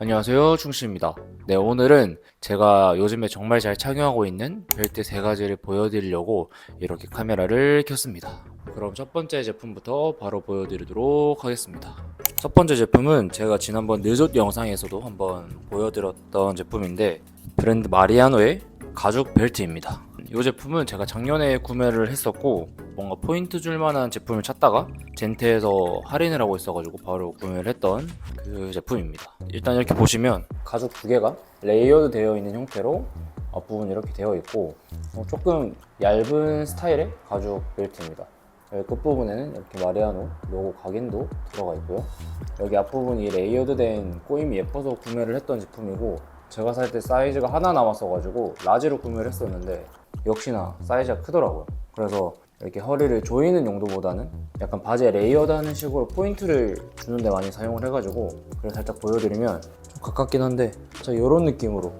안녕하세요 충신입니다. 네 오늘은 제가 요즘에 정말 잘 착용하고 있는 벨트 세 가지를 보여드리려고 이렇게 카메라를 켰습니다. 그럼 첫 번째 제품부터 바로 보여드리도록 하겠습니다. 첫 번째 제품은 제가 지난번 느좋 영상에서도 한번 보여드렸던 제품인데 브랜드 마리아노의 가죽 벨트입니다 이 제품은 제가 작년에 구매를 했었고 뭔가 포인트 줄 만한 제품을 찾다가 젠테에서 할인을 하고 있어가지고 바로 구매를 했던 그 제품입니다. 일단 이렇게 보시면 가죽 두 개가 레이어드 되어 있는 형태로 앞부분 이렇게 되어 있고 어, 조금 얇은 스타일의 가죽 벨트입니다. 여기 끝부분에는 이렇게 마리아노 로고 각인도 들어가 있고요. 여기 앞부분이 레이어드 된 꼬임이 예뻐서 구매를 했던 제품이고 제가 살 때 사이즈가 하나 남았어가지고 라지로 구매를 했었는데 역시나 사이즈가 크더라고요. 그래서 이렇게 허리를 조이는 용도보다는 약간 바지에 레이어드하는 식으로 포인트를 주는데 많이 사용을 해가지고 그래서 살짝 보여드리면 좀 가깝긴 한데 자 이런 느낌으로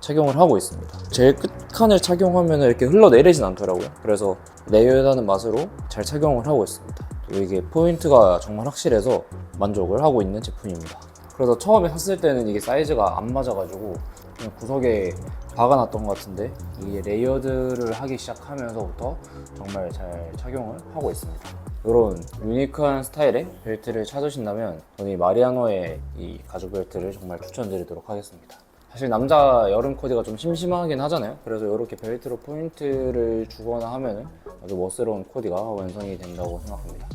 착용을 하고 있습니다. 제일 끝칸을 착용하면 이렇게 흘러내리진 않더라고요. 그래서 레이어드하는 맛으로 잘 착용을 하고 있습니다. 또 이게 포인트가 정말 확실해서 만족을 하고 있는 제품입니다. 그래서 처음에 샀을 때는 이게 사이즈가 안 맞아가지고 구석에 박아놨던 것 같은데 이게 레이어드를 하기 시작하면서부터 정말 잘 착용을 하고 있습니다. 이런 유니크한 스타일의 벨트를 찾으신다면 저는 이 마리아노의 이 가죽 벨트를 정말 추천드리도록 하겠습니다. 사실 남자 여름 코디가 좀 심심하긴 하잖아요. 그래서 이렇게 벨트로 포인트를 주거나 하면 아주 멋스러운 코디가 완성이 된다고 생각합니다.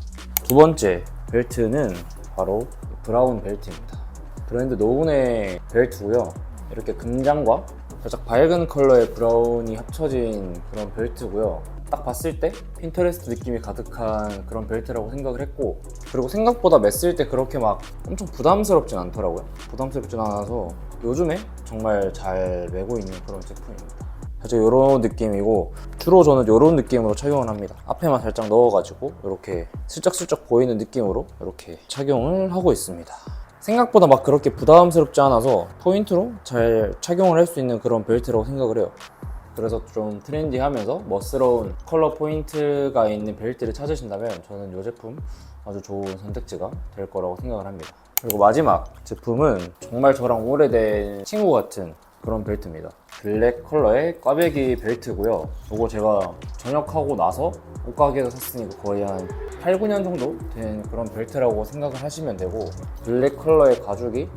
두 번째 벨트는 바로 브라운 벨트입니다. 브랜드 노운의 벨트고요. 이렇게 금장과 살짝 밝은 컬러의 브라운이 합쳐진 그런 벨트고요. 딱 봤을 때 핀터레스트 느낌이 가득한 그런 벨트라고 생각을 했고 그리고 생각보다 맸을 때 그렇게 막 엄청 부담스럽진 않더라고요. 부담스럽진 않아서 요즘에 정말 잘 매고 있는 그런 제품입니다. 사실 이런 느낌이고 주로 저는 이런 느낌으로 착용을 합니다. 앞에만 살짝 넣어가지고 이렇게 슬쩍슬쩍 보이는 느낌으로 이렇게 착용을 하고 있습니다. 생각보다 막 그렇게 부담스럽지 않아서 포인트로 잘 착용을 할 수 있는 그런 벨트라고 생각을 해요. 그래서 좀 트렌디하면서 멋스러운 컬러 포인트가 있는 벨트를 찾으신다면 저는 이 제품 아주 좋은 선택지가 될 거라고 생각을 합니다. 그리고 마지막 제품은 정말 저랑 오래된 친구 같은 그런 벨트입니다. 블랙 컬러의 꽈배기 벨트고요. 이거 제가 전역하고 나서 옷가게에서 샀으니까 거의 한 8, 9년 정도 된 그런 벨트라고 생각을 하시면 되고 블랙 컬러의 가죽이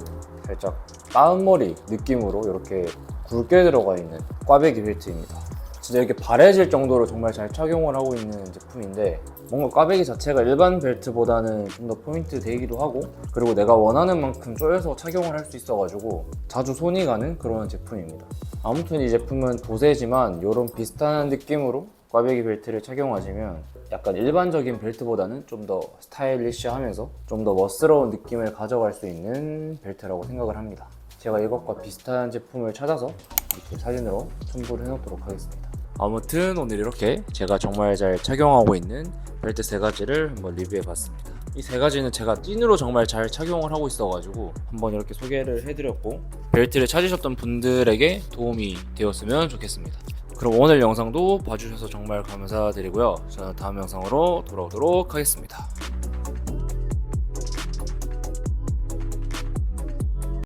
살짝 따은머리 느낌으로 이렇게 굵게 들어가 있는 꽈배기 벨트입니다. 진짜 이렇게 바래질 정도로 정말 잘 착용을 하고 있는 제품인데 뭔가 꽈배기 자체가 일반 벨트보다는 좀 더 포인트 되기도 하고 그리고 내가 원하는 만큼 조여서 착용을 할 수 있어가지고 자주 손이 가는 그런 제품입니다. 아무튼 이 제품은 도세지만 이런 비슷한 느낌으로 꽈배기 벨트를 착용하시면 약간 일반적인 벨트보다는 좀 더 스타일리시하면서 좀 더 멋스러운 느낌을 가져갈 수 있는 벨트라고 생각을 합니다. 제가 이것과 비슷한 제품을 찾아서 이렇게 사진으로 첨부를 해놓도록 하겠습니다. 아무튼 오늘 이렇게 제가 정말 잘 착용하고 있는 벨트 세 가지를 한번 리뷰해 봤습니다. 이 세 가지는 제가 찐으로 정말 잘 착용을 하고 있어가지고 한번 이렇게 소개를 해드렸고 벨트를 찾으셨던 분들에게 도움이 되었으면 좋겠습니다. 그럼 오늘 영상도 봐주셔서 정말 감사드리고요. 저는 다음 영상으로 돌아오도록 하겠습니다.